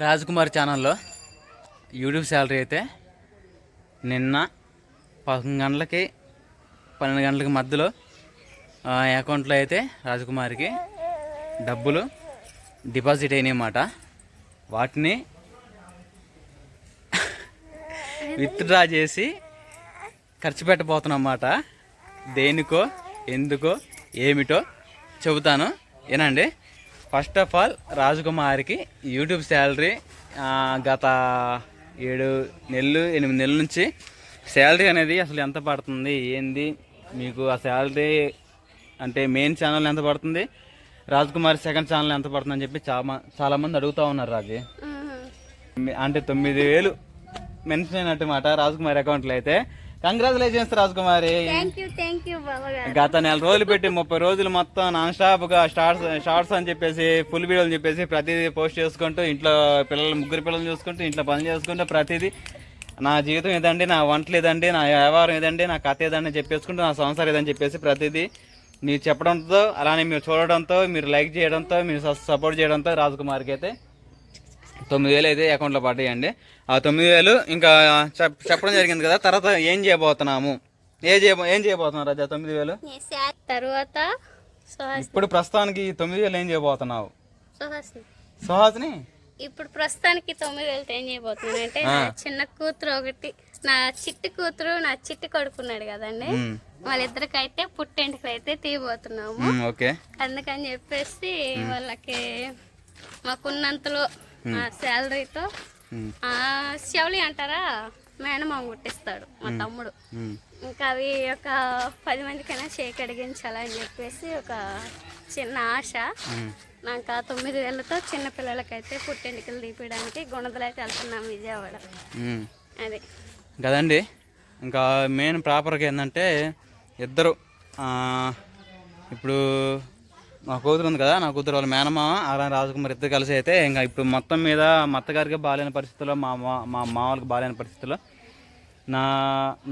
రాజ్కుమార్ ఛానల్లో YouTube salary అయితే నిన్న పదకొండు గంటలకి పన్నెండు గంటలకి మధ్యలో అకౌంట్లో అయితే రాజకుమారికి డబ్బులు డిపాజిట్ అయినాయన్నమాట. వాటిని విత్డ్రా చేసి ఖర్చు పెట్టబోతున్నమాట దేనికో ఎందుకో ఏమిటో చెబుతాను. ఏనండి? ఫస్ట్ ఆఫ్ ఆల్ రాజకుమారికి యూట్యూబ్ శాలరీ గత ఏడు నెలలు ఎనిమిది నెలల నుంచి శాలరీ అనేది అసలు ఎంత పడుతుంది ఏంది మీకు ఆ శాలరీ అంటే మెయిన్ ఛానల్ ఎంత పడుతుంది రాజ్కుమార్ సెకండ్ ఛానల్ ఎంత పడుతుంది అని చెప్పి చాలా చాలామంది అడుగుతూ ఉన్నారు రాజీ. అంటే తొమ్మిది వేలు మెన్షన్ అయినట్టు మాట రాజ్కుమార్ అకౌంట్లో అయితే. కంగ్రాచులేషన్స్ రాజ్కుమారి గత నెల రోజులు పెట్టి ముప్పై రోజులు మొత్తం నాన్ స్టాప్గా షార్ట్స్ షార్ట్స్ అని చెప్పేసి ఫుల్ వీడియోలు అని చెప్పేసి ప్రతిదీ పోస్ట్ చేసుకుంటూ ఇంట్లో పిల్లలు ముగ్గురు పిల్లలు చూసుకుంటూ ఇంట్లో పని చేసుకుంటూ ప్రతిదీ నా జీవితం ఇదండి నా వంటలు ఇదండి నా వ్యవహారం ఇదండి నా కథ ఇదండి అని చెప్పేసుకుంటూ నా సంసారం ఇదని చెప్పేసి ప్రతిదీ మీరు చెప్పడంతో అలానే మీరు చూడడంతో మీరు లైక్ చేయడంతో మీరు సపోర్ట్ చేయడంతో రాజకుమార్కి అయితే తొమ్మిది వేలు అయితే అకౌంట్లో పడ్డాయండి. ఆ తొమ్మిది వేలు ఇంకా చెప్ చెప్పడం జరిగింది కదా తర్వాత ఏం చేయబోతున్నాము? ఏ చేయ ఏం చేయబోతున్నావు రాజా తొమ్మిది వేలు? తర్వాత ఇప్పుడు ప్రస్తుతానికి తొమ్మిది వేలు ఏం చేయబోతున్నావు? సుహాస్ని. ఇప్పుడు ప్రస్తుతానికి తొమ్మిది వేలతో ఏం చేయబోతున్నాను అంటే చిన్న కూతురు ఒకటి నా చిట్టి కూతురు నా చిట్టి కొడుకున్నాడు కదండి. మ్మ్. వాళ్ళిద్దరికైతే పుట్టెంటికలు అయితే తీయబోతున్నాము అందుకని చెప్పేసి వాళ్ళకి మాకున్నంతలో ఆ శాలరీతో శవలి అంటారా? మేనమామ గుట్టిస్తాడు మా తమ్ముడు. మ్మ్. ఇంకా అవి ఒక పది మందికైనా చేయి కడిగించాలని చెప్పేసి ఒక చిన్న ఆశ. నాకు ఆ తొమ్మిది వేలతో చిన్న పిల్లలకైతే పుట్టెంటికలు తీపియడానికి గుణదలైతే వెళ్తున్నాం విజయవాడ. అది. కదండి ఇంకా మెయిన్ ప్రాపర్గా ఏంటంటే ఇద్దరు ఆ, ఇప్పుడు మా కూతురు ఉంది కదా నా కూతురు వాళ్ళ మేనమామ అలా రాజకుమార్ ఇద్దరు కలిసి అయితే ఇంకా ఇప్పుడు మొత్తం మీద మా అత్తగారికి బాగాలేని పరిస్థితుల్లో మా మా మా బాగాలేని పరిస్థితుల్లో నా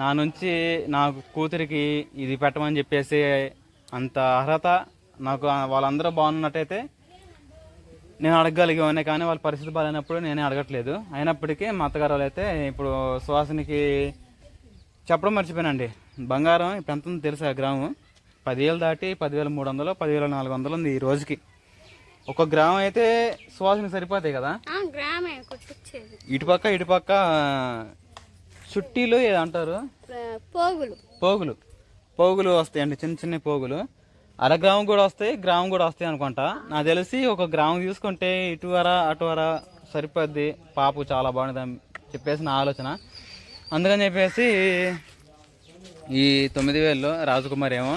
నా నుంచి నా కూతురికి ఇది పెట్టమని చెప్పేసి అంత అర్హత నాకు వాళ్ళందరూ బాగున్నట్టయితే నేను అడగగలిగేవాడిని కానీ వాళ్ళ పరిస్థితి బాగాలేనప్పుడు నేనే అడగట్లేదు. అయినప్పటికీ మా అత్తగారు వాళ్ళు అయితే ఇప్పుడు సువాసనికి చెప్పడం మర్చిపోయానండి. బంగారం ఇప్పుడు ఎంత ఉందో తెలుసా గ్రామం? పదివేలు దాటి పదివేల మూడు వందలు పదివేల నాలుగు వందలు ఉంది ఈ రోజుకి. ఒక గ్రామం అయితే సువాసనకి సరిపోతాయి కదా? ఆ, గ్రామే కుట్టించేది ఇటుపక్క ఇటుపక్క చుట్టీలు ఏదో అంటారు ఆ, పోగులు. పోగులు. పోగులు వస్తాయండి చిన్న చిన్న పోగులు. అర గ్రామం కూడా వస్తాయి గ్రామం కూడా వస్తాయి అనుకుంటా. నాకు తెలిసి ఒక గ్రామం తీసుకుంటే ఇటు వర అటు వర సరిపోద్ది. పాపు చాలా బాగుంది అని చెప్పేసి నా ఆలోచన. అందుకని చెప్పేసి ఈ తొమ్మిది వేలు రాజకుమార్ ఏమో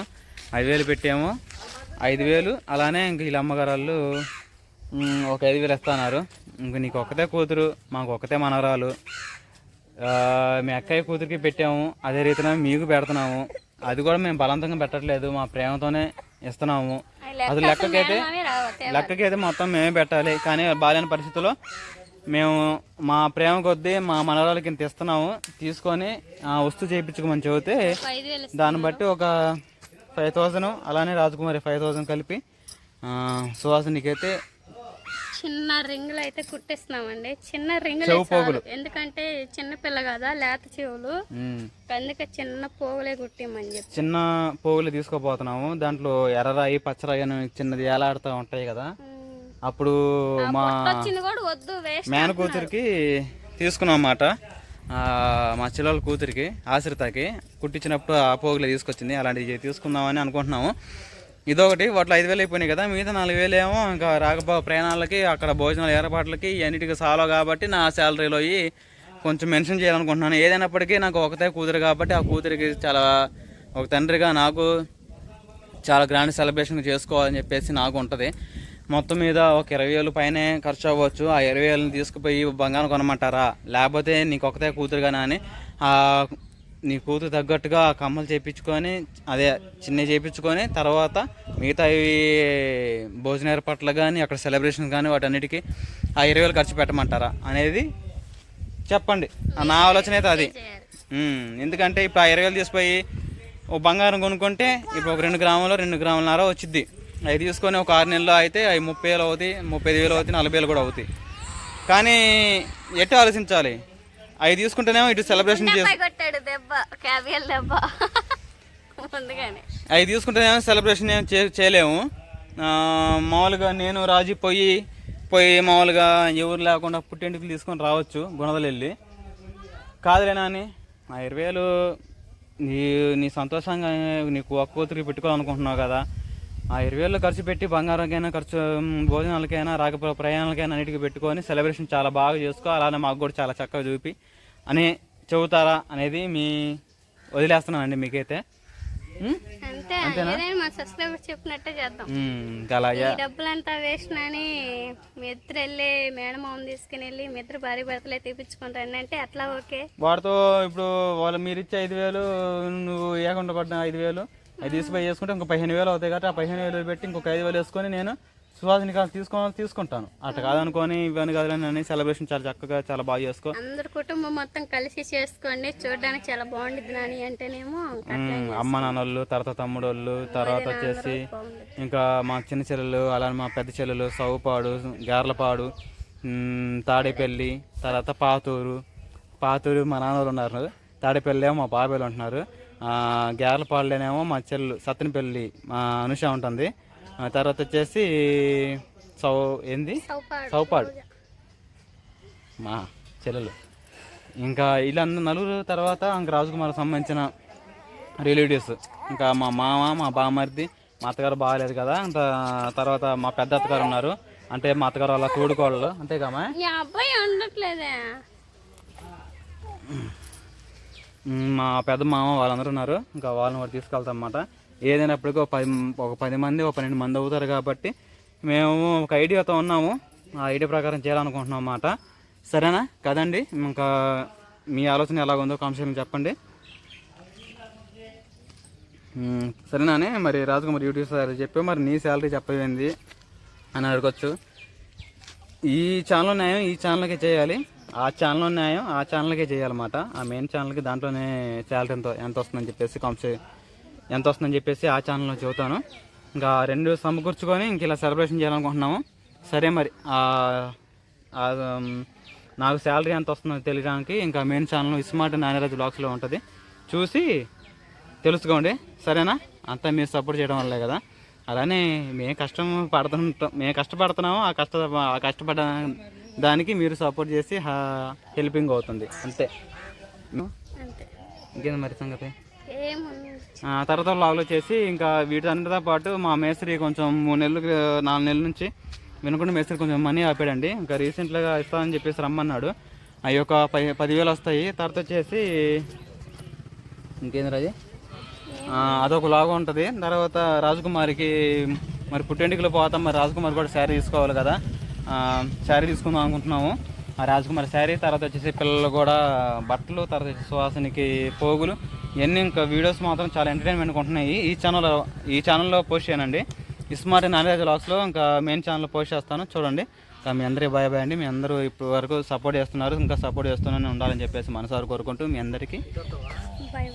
ఐదు వేలు పెట్టాము. ఐదు వేలు. అలానే ఇంక వీళ్ళ అమ్మగారు ఒక ఐదు వేలు ఇస్తున్నారు. ఇంక నీకు ఒక్కతే కూతురు మాకు ఒక్కతే మనవరాలు. మీ అక్కయ్య కూతురికి పెట్టాము. అదే రీతిన మీకు పెడుతున్నాము. అది కూడా మేము బలవంతంగా పెట్టట్లేదు. మా ప్రేమతోనే ఇస్తున్నాము. అది లెక్కకైతే లెక్కకైతే మొత్తం మేమే పెట్టాలి. కానీ బాగాలేని పరిస్థితుల్లో మేము మా ప్రేమ కొద్దీ మా మనవరాలకి ఇంత ఇస్తున్నాము. తీసుకొని ఆ, వస్తువు చేయించుకోమని చెబితే దాన్ని బట్టి ఒక ఫైవ్ థౌజండ్ అలానే రాజకుమారి ఫైవ్ థౌజండ్ కలిపి ఆ, సుహాసినికైతే చిన్న రింగులు అయితే కుట్టిస్తున్నామండి. చిన్న రింగులు. ఎందుకంటే చిన్న పిల్ల కదా లేత చెవులు. అందుకే చిన్న పోగులే కుట్టిమని చెప్పి. చిన్న పోగులు తీసుకోపోతున్నాము. దాంట్లో ఎర్రరాయి పచ్చరాయి అని చిన్నది ఏలాడుతూ ఉంటాయి కదా. అప్పుడు మా మేన కూతురికి తీసుకున్నాం అన్నమాట. మా చిల్లల కూతురికి ఆశ్రితకి కుట్టించినప్పుడు ఆ పోగులు తీసుకొచ్చింది. అలాంటివి తీసుకుందామని అనుకుంటున్నాము. ఇదొకటి వాటిలో ఐదు వేలు అయిపోయినాయి కదా మిగతా నాలుగు వేలు ఏమో ఇంకా రాకపో ప్రయాణాలకి అక్కడ భోజనాల ఏర్పాట్లకి అన్నిటికీ సాలో కాబట్టి నా శాలరీలో అయ్యి కొంచెం మెన్షన్ చేయాలనుకుంటున్నాను. ఏదైనప్పటికీ నాకు ఒకతే కూతురు కాబట్టి ఆ కూతురికి చాలా ఒక తండ్రిగా నాకు చాలా గ్రాండ్ సెలబ్రేషన్ చేసుకోవాలని చెప్పేసి నాకు ఉంటుంది. మొత్తం మీద ఒక ఇరవై వేలు పైనే ఖర్చు అవ్వచ్చు. ఆ ఇరవై వేలని తీసుకుపోయి బంగారం కొనమంటారా? లేకపోతే నీకు ఒకతే కూతురుగానా అని ఆ నీ కూతురు తగ్గట్టుగా ఆ కమ్మలు చేయించుకొని అదే చిన్న చేయించుకొని తర్వాత మిగతా ఇవి భోజన ఏర్పాట్లు కానీ అక్కడ సెలబ్రేషన్ కానీ వాటన్నిటికీ ఆ ఇరవై వేలు ఖర్చు పెట్టమంటారా అనేది చెప్పండి. ఆ నా ఆలోచన అయితే అది. ఎందుకంటే ఇప్పుడు ఆ ఇరవై వేలు తీసుకుపోయి ఓ బంగారం కొనుక్కుంటే ఇప్పుడు ఒక రెండు గ్రాములు రెండు గ్రాములన్నర వచ్చింది అవి తీసుకొని ఒక ఆరు నెలలు అయితే అవి ముప్పై వేలు అవుతాయి ముప్పై ఐదు వేలు అవుతాయి నలభై వేలు కూడా అవుతాయి. కానీ ఎటు ఆలోచించాలి? అవి తీసుకుంటేనేమో ఇటు సెలబ్రేషన్ అవి తీసుకుంటేనేమో సెలబ్రేషన్ చేయలేము. మామూలుగా నేను రాజీ పోయి పోయి మామూలుగా ఎవరు లేకుండా పుట్టింటికి తీసుకొని రావచ్చు గుణదలు వెళ్ళి కాదులేనా అని ఆ ఇరవై వేలు నీ నీ సంతోషంగా నీకు ఒక్క కూతురికి పెట్టుకోవాలనుకుంటున్నావు కదా. ఆ ఇరవై వేలు ఖర్చు పెట్టి బంగారంకైనా ఖర్చు భోజనాలకైనా రాకపో ప్రయాణాలకైనా అన్నిటికీ పెట్టుకొని సెలబ్రేషన్ చాలా బాగా చేసుకో అలానే మాకు కూడా చాలా చక్కగా చూపి అని చెబుతారా అనేది మీ వదిలేస్తున్నానండి మీకైతే. డబ్బులంతా వేస్ట్ అని మీ ఇద్దరు వెళ్ళి తీసుకుని వెళ్ళి మీ ఇద్దరు భార్య భర్తలే అంటే అట్లా ఓకే. వాడితో ఇప్పుడు వాళ్ళు మీరు ఇచ్చే ఐదు వేలు నువ్వు ఏకుండా పడిన ఐదు వేలు అది తీసుకుపోయి చేసుకుంటే ఇంకో పదిహేను వేలు అవుతాయి కాబట్టి ఆ పదిహేను వేలు పెట్టి ఇంకొక ఐదు వేలు వేసుకొని నేను సువాసిని కాదు తీసుకోవాలి తీసుకుంటాను. అట్లా కాదనుకొని ఇవన్నీ కాదులని అని సెలబ్రేషన్ చాలా చక్కగా చాలా బాగా చేసుకో. అందరు కుటుంబం మొత్తం కలిసి చేసుకోండి. చూడడానికి చాలా బాగుండిద్ది నాని అంటేనేమో అమ్మ నాన్నోళ్ళు తర్వాత తమ్ముడు వాళ్ళు తర్వాత వచ్చేసి ఇంకా మా చిన్న చెల్లెలు అలానే మా పెద్ద చెల్లెలు సౌపాడు గార్లపాడు తాడేపల్లి తర్వాత పాతూరు. పాతూరు మా నాన్నలు ఉన్నారు. తాడేపల్లి మా బాబాయ్లు ఉంటున్నారు. ఆ, గార్లపాడులోనేమో మా చెల్లెలు సత్తెనపల్లి మా అనుష ఉంటుంది. తర్వాత వచ్చేసి సౌ ఏంది? సౌపాడు. మా చెల్లెలు. ఇంకా వీళ్ళందరూ నలుగురు తర్వాత ఇంక రాజకుమార్ సంబంధించిన రిలేటివ్స్. ఇంకా మా మామ మా బామర్ది మా అత్తగారు బాగాలేదు కదా. అంత తర్వాత మా పెద్ద అత్తగారు ఉన్నారు. అంటే మా అత్తగారు వాళ్ళ తోడుకోళ్ళు. అంతేకామా అబ్బాయి ఉండట్లేదే. మా పెద్ద మామ వాళ్ళందరూ ఉన్నారు. ఇంకా వాళ్ళని కూడా తీసుకెళ్తాం అన్నమాట. ఏదైనప్పటికీ ఒక పది ఒక పది మంది ఒక పన్నెండు మంది అవుతారు కాబట్టి మేము ఒక ఐడియాతో ఉన్నాము. ఆ ఐడియా ప్రకారం చేయాలనుకుంటున్నాం అన్నమాట. సరేనా? కదండి? ఇంకా మీ ఆలోచన ఎలాగుందో కాన్సెప్ట్ చెప్పండి. సరేనానే? మరి రాజకుమార్ యూట్యూబ్ సార్ చెప్పి మరి నీ శాలరీ చెప్పేది అని అడగచ్చు. ఈ ఛానల్ న్యాయం ఈ ఛానల్కే చేయాలి. ఆ ఛానల్ న్యాయం ఆ ఛానల్కే చేయాలన్నమాట. ఆ మెయిన్ ఛానల్కి దాంట్లోనే శాలరీ ఎంత ఎంత వస్తుందని చెప్పేసి కాంప్స్ ఎంత వస్తుందని చెప్పేసి ఆ ఛానల్లో చెబుతాను. ఇంకా రెండు సమకూర్చుకొని ఇంక ఇలా సెలబ్రేషన్ చేయాలనుకుంటున్నాము. సరే మరి నాకు శాలరీ ఎంత వస్తుందో తెలియడానికి ఇంకా మెయిన్ ఛానల్ ఇస్మార్ట్ నానిరాజ్ బ్లాగ్స్లో ఉంటుంది. చూసి తెలుసుకోండి. సరేనా? అంతా మీరు సపోర్ట్ చేయడం వల్లే కదా. అలానే మేము కష్టం పడుతుంటాం మేము కష్టపడుతున్నాము ఆ కష్ట ఆ కష్టపడ దానికి మీరు సపోర్ట్ చేసి హెల్పింగ్ అవుతుంది. అంతే. అంతే. ఇంకేంది మరి సంగతి? తర్వాత లాగ్లో చేసి ఇంకా వీటన్నిటితో పాటు మా మేస్త్రి కొంచెం మూడు నెలలు నాలుగు నెలల నుంచి వినకుండా మేస్త్రి కొంచెం మనీ ఆపాడండి. ఇంకా రీసెంట్గా ఇస్తామని చెప్పేసి రమ్మన్నాడు. అవి ఒక పది పదివేలు వస్తాయి. తర్వాత వచ్చేసి ఇంకేంది రాజీ? ఆ, అదొక లాగా ఉంటుంది. తర్వాత రాజకుమారికి మరి పుట్టెంటికలు పోతాం. మరి రాజకుమారి కూడా శారీ తీసుకోవాలి కదా. శారీ తీసుకుందాం అనుకుంటున్నాము. ఆ రాజకుమారి శారీ తర్వాత వచ్చేసి పిల్లలు కూడా బట్టలు తర్వాత వచ్చేసి సువాసనకి పోగులు ఇవన్నీ ఇంకా వీడియోస్ మాత్రం చాలా ఎంటర్టైన్మెంట్ ఉంటున్నాయి. ఈ ఛానల్ ఈ ఛానల్లో పోస్ట్ చేయనండి. స్మార్ట్ నానిరాజ్ లాక్స్లో ఇంకా మెయిన్ ఛానల్లో పోస్ట్ చేస్తాను. చూడండి. ఇంకా మీ అందరికీ బాయ్ బాయ్ అండి. మీ అందరూ ఇప్పటి వరకు సపోర్ట్ చేస్తున్నారు. ఇంకా సపోర్ట్ చేస్తూనే ఉండాలని చెప్పేసి మనసారి కోరుకుంటూ మీ అందరికీ. బాయ్